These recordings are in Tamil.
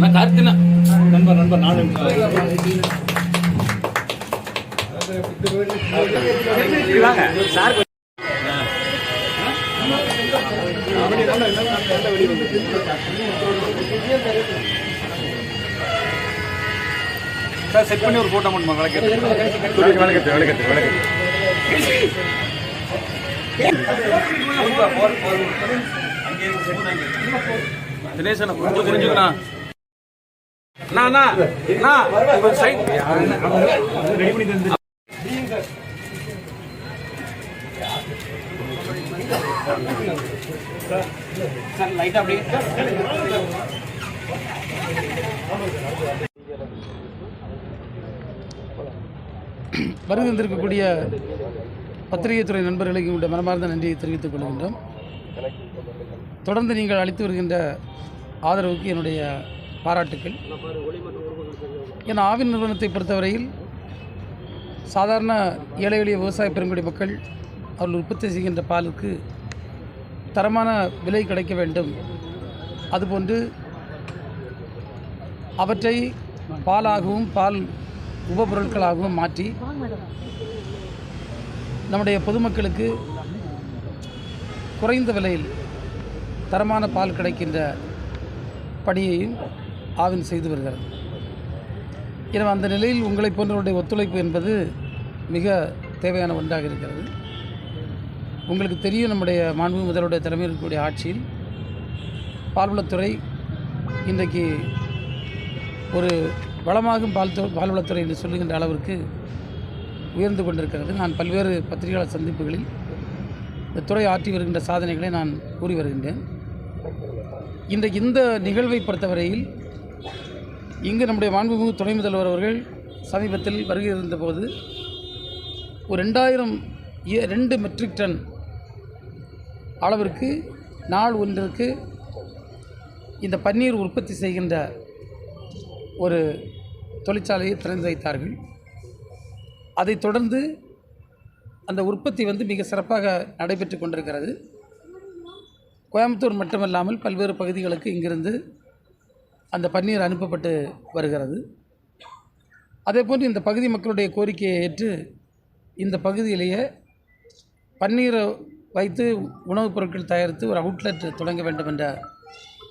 நான் கார்த்தினா. நண்பர் நண்பர் நாலு சார். சார் செட் பண்ணி ஒரு போட்டோ மட்டும் விளக்கு விளக்கத்து விளக்கத்து விளக்கத்து. தினேசன் கொஞ்சம் தெரிஞ்சுக்கணும் அண்ணா அண்ணா சைட் ரெடி பண்ணி தந்து சார் லைட்டா அப்படியே. பத்திரிகை துறை நண்பர்களுக்கு உங்களுடைய மனமார்ந்த நன்றியை தெரிவித்துக் கொள்கின்றோம். தொடர்ந்து நீங்கள் அளித்து வருகின்ற ஆதரவுக்கு என்னுடைய பாராட்டுக்கள். என் ஆவின் நிறுவனத்தை பொறுத்தவரையில் சாதாரண ஏழை எளிய விவசாய பெருங்குடி மக்கள் அவர்கள் உற்பத்தி செய்கின்ற பாலுக்கு தரமான விலை கிடைக்க வேண்டும். அதுபோன்று அவற்றை பாலாகவும் பால் உபபொருட்களாகவும் மாற்றி நம்முடைய பொதுமக்களுக்கு குறைந்த விலையில் தரமான பால் கிடைக்கின்ற பணியையும் ஆவின் செய்து வருகிறது. எனவே அந்த நிலையில் உங்களை போன்றவருடைய ஒத்துழைப்பு என்பது மிக தேவையான ஒன்றாக இருக்கிறது. உங்களுக்கு தெரியும் நம்முடைய மாண்பு முதலுடைய தலைமையில் இருக்கக்கூடிய ஆட்சியில் பால்வளத்துறை இன்றைக்கு ஒரு வளமாகும் பால் பால்வளத்துறை என்று சொல்லுகின்ற அளவிற்கு உயர்ந்து கொண்டிருக்கிறது. நான் பல்வேறு பத்திரிகையாளர் சந்திப்புகளில் இந்த துறை ஆற்றி வருகின்ற சாதனைகளை நான் கூறி வருகின்றேன். இந்த இந்த நிகழ்வை பொறுத்தவரையில் இங்கு நம்முடைய மாண்புமிகு துணை முதல்வர் அவர்கள் சமீபத்தில் வருகை இருந்தபோது ஒரு ரெண்டாயிரம் ஏ- ரெண்டு மெட்ரிக் டன் அளவிற்கு நாள் ஒன்றிற்கு இந்த பன்னீர் உற்பத்தி செய்கின்ற ஒரு தொழிற்சாலையை திறந்து வைத்தார்கள். அதைத் தொடர்ந்து அந்த உற்பத்தி வந்து மிக சிறப்பாக நடைபெற்று கொண்டிருக்கிறது. கோயம்புத்தூர் மட்டுமல்லாமல் பல்வேறு பகுதிகளுக்கு இங்கிருந்து அந்த பன்னீர் அனுப்பப்பட்டு வருகிறது. அதேபோன்று இந்த பகுதி மக்களுடைய கோரிக்கையை ஏற்று இந்த பகுதியிலேயே பன்னீரை வைத்து உணவுப் பொருட்கள் தயாரித்து ஒரு அவுட்லெட் தொடங்க வேண்டும் என்ற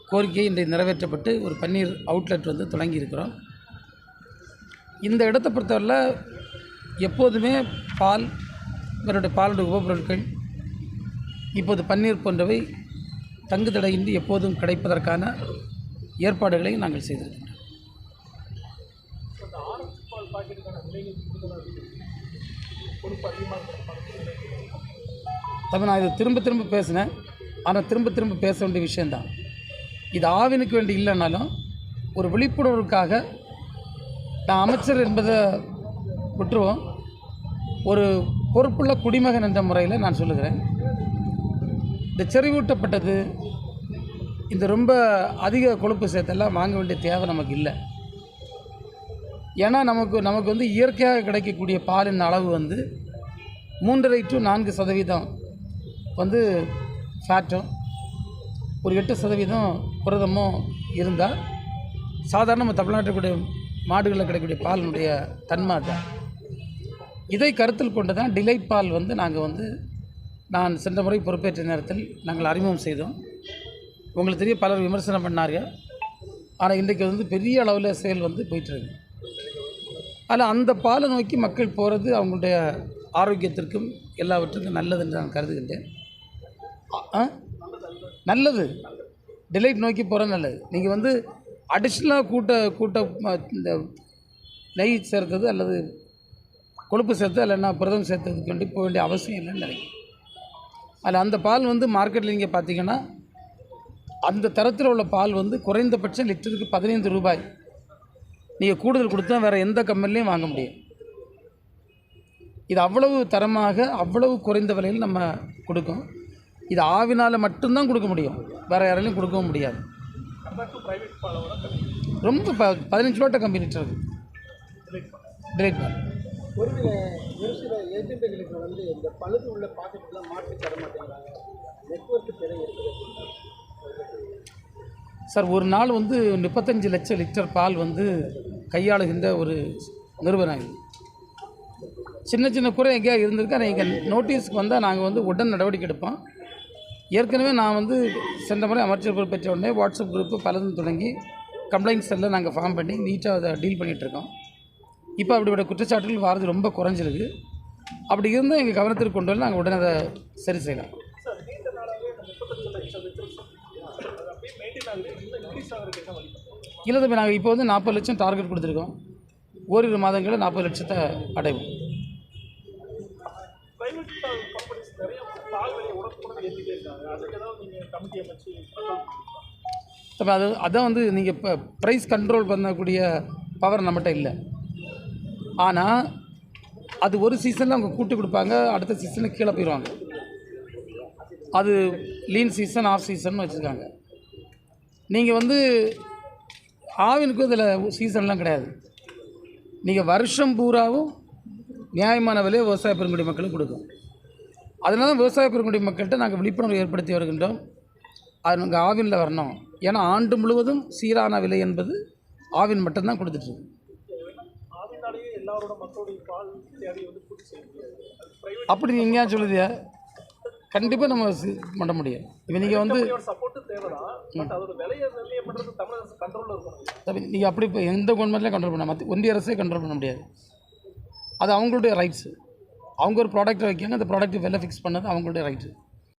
கோரிக்கை இன்றைக்கு நிறைவேற்றப்பட்டு ஒரு பன்னீர் அவுட்லெட் வந்து தொடங்கியிருக்கிறோம். இந்த இடத்தை பொறுத்தவரையில் எப்போதுமே பால் இவருடைய பாலுடைய உபப்பொருட்கள் இப்போது பன்னீர் போன்றவை தங்கு தடையின்றி எப்போதும் கிடைப்பதற்கான ஏற்பாடுகளை நாங்கள் செய்திருக்கிறோம் தம்பி நான் இதை திரும்ப திரும்ப பேசினேன். ஆனால் திரும்ப திரும்ப பேச வேண்டிய விஷயந்தான் இது ஆவினுக்கு வேண்டி இல்லைனாலும் ஒரு விழிப்புணர்வுக்காக நான் அமைச்சர் என்பதை விட்டுருவோம். ஒரு பொறுப்புள்ள குடிமகன் என்ற முறையில் நான் சொல்லுகிறேன். இந்த செறிவூட்டப்பட்டது இந்த ரொம்ப அதிக கொழுப்பு சேர்த்தெல்லாம் வாங்க வேண்டிய தேவை நமக்கு இல்லை. ஏன்னா நமக்கு நமக்கு வந்து இயற்கையாக கிடைக்கக்கூடிய பாலின் அளவு வந்து மூன்றரை டு நான்கு சதவீதம் வந்து ஃபேட்டும் ஒரு எட்டு சதவீதம் புரதமும் இருந்தால் சாதாரண நம்ம தமிழ்நாட்டுக்குடைய மாடுகளில் கிடைக்கக்கூடிய பாலினுடைய தன்மை தான் இதை கருத்தில் கொண்டு தான் டிலைட் பால் வந்து நாங்கள் வந்து நான் சென்ற முறை பொறுப்பேற்ற நேரத்தில் நாங்கள் அறிமுகம் செய்தோம். உங்களுக்கு தெரிய பலர் விமர்சனம் பண்ணார்கள். ஆனால் இன்றைக்கு வந்து பெரிய அளவில் செயல் வந்து போயிட்டுருக்கு. அதில் அந்த பாலை நோக்கி மக்கள் போகிறது அவங்களுடைய ஆரோக்கியத்திற்கும் எல்லாவற்றுக்கும் நல்லது என்று நான் கருதுகின்றேன். ஆ? நல்லது. டிலைட் நோக்கி போகிறது நல்லது. நீங்கள் வந்து அடிஷ்னலாக கூட்ட கூட்ட இந்த நெய் சேர்த்தது அல்லது கொழுப்பு சேர்த்து இல்லைன்னா புரதம் சேர்த்ததுக்கு வேண்டி போக வேண்டிய அவசியம் இல்லைன்னு நினைக்கிறேன். அதில் அந்த பால் வந்து மார்க்கெட்டில் நீங்கள் பார்த்தீங்கன்னா அந்த தரத்தில் உள்ள பால் வந்து குறைந்தபட்சம் லிட்டருக்கு பதினைந்து ரூபாய். நீங்கள் கூடுதல் கொடுத்தா வேறு எந்த கம்பெனிலையும் வாங்க முடியும். இது அவ்வளவு தரமாக அவ்வளவு குறைந்த விலையில் நம்ம கொடுக்கும். இது ஆவினால் மட்டும்தான் கொடுக்க முடியும். வேறு யாராலையும் கொடுக்கவும் முடியாது. ரொம்ப ப பதினஞ்சு லோட்ட கம்பெனி இருக்கு டிலைட் பால். ஒரு சில ஒரு சில ஏஜெண்டுகளுக்கு வந்து இந்த பழுது உள்ள பாக்கெட்லாம் மாற்றி தர மாட்டேங்கிறாங்க. நெட்வொர்க் திரை சார் ஒரு நாள் வந்து முப்பத்தஞ்சு லட்சம் லிட்டர் பால் வந்து கையாளுகின்ற ஒரு நிறுவனம் இது. சின்ன சின்ன குறை எங்கேயா இருந்திருக்கா? நீங்கள் நோட்டீஸ்க்கு வந்தால் நாங்கள் வந்து உடன் நடவடிக்கை எடுப்போம். ஏற்கனவே நான் வந்து சென்ற முறை அமைச்சர் பொறுப்பேற்ற உடனே வாட்ஸ்அப் குரூப்பு பலதும் தொடங்கி கம்ப்ளைண்ட் செல்லில் நாங்கள் ஃபார்ம் பண்ணி நீட்டாக அதை டீல் பண்ணிகிட்ருக்கோம் இப்போ அப்படிப்பட்ட குற்றச்சாட்டுகள் வாரது ரொம்ப குறைஞ்சிருக்கு. அப்படி இருந்தால் எங்கள் கவனத்திற்கு கொண்டு வந்து நாங்கள் உடனே அதை சரி செய்யலாம். இல்லை தம்பி நாங்கள் இப்போ வந்து நாற்பது லட்சம் டார்கெட் கொடுத்துருக்கோம். ஓரிரு மாதங்களில் நாற்பது லட்சத்தை அடைவோம். தம்பி அது அதான் வந்து நீங்கள் இப்போ ப்ரைஸ் கண்ட்ரோல் பண்ணக்கூடிய பவர் நம்மகிட்ட இல்லை. ஆனால் அது ஒரு சீசனில் அவங்க கூட்டி கொடுப்பாங்க அடுத்த சீசனில் கீழே போயிடுவாங்க. அது லீன் சீசன் ஆஃப் சீசன் வச்சுருக்காங்க. நீங்கள் வந்து ஆவினுக்கும் இதில் சீசன்லாம் கிடையாது. நீங்கள் வருஷம் பூராவும் நியாயமான விலையை விவசாய பெருங்குடி மக்களுக்கு கொடுக்கும். அதனால தான் விவசாய பெருங்குடி மக்கள்கிட்ட நாங்கள் விழிப்புணர்வு ஏற்படுத்தி வருகின்றோம். அது நாங்கள் ஆவினில் வரணும். ஏன்னா ஆண்டு முழுவதும் சீரான விலை என்பது ஆவின் மட்டும்தான் கொடுத்துட்ருக்கு எல்லாரோட மக்களுடைய பால் தேவையை வந்து பூர்த்தி செய்ய முடியாது. அது பிரைவேட் அப்படி நீங்கள் ஏன் சொல்லுதியா கண்டிப்பாக நம்ம பண்ண முடியும் இப்போ நீங்கள் வந்து நீங்கள் அப்படி இப்போ எந்த கவர்மெண்ட்லையும் கண்ட்ரோல் பண்ண மற்ற ஒன்றிய அரசே கண்ட்ரோல் பண்ண முடியாது. அது அவங்களுடைய ரைட்ஸு அவங்க ஒரு ப்ராடக்ட்டை வைக்காங்க அந்த ப்ராடக்ட் விலை ஃபிக்ஸ் பண்ணது அவங்களுடைய ரைட்டு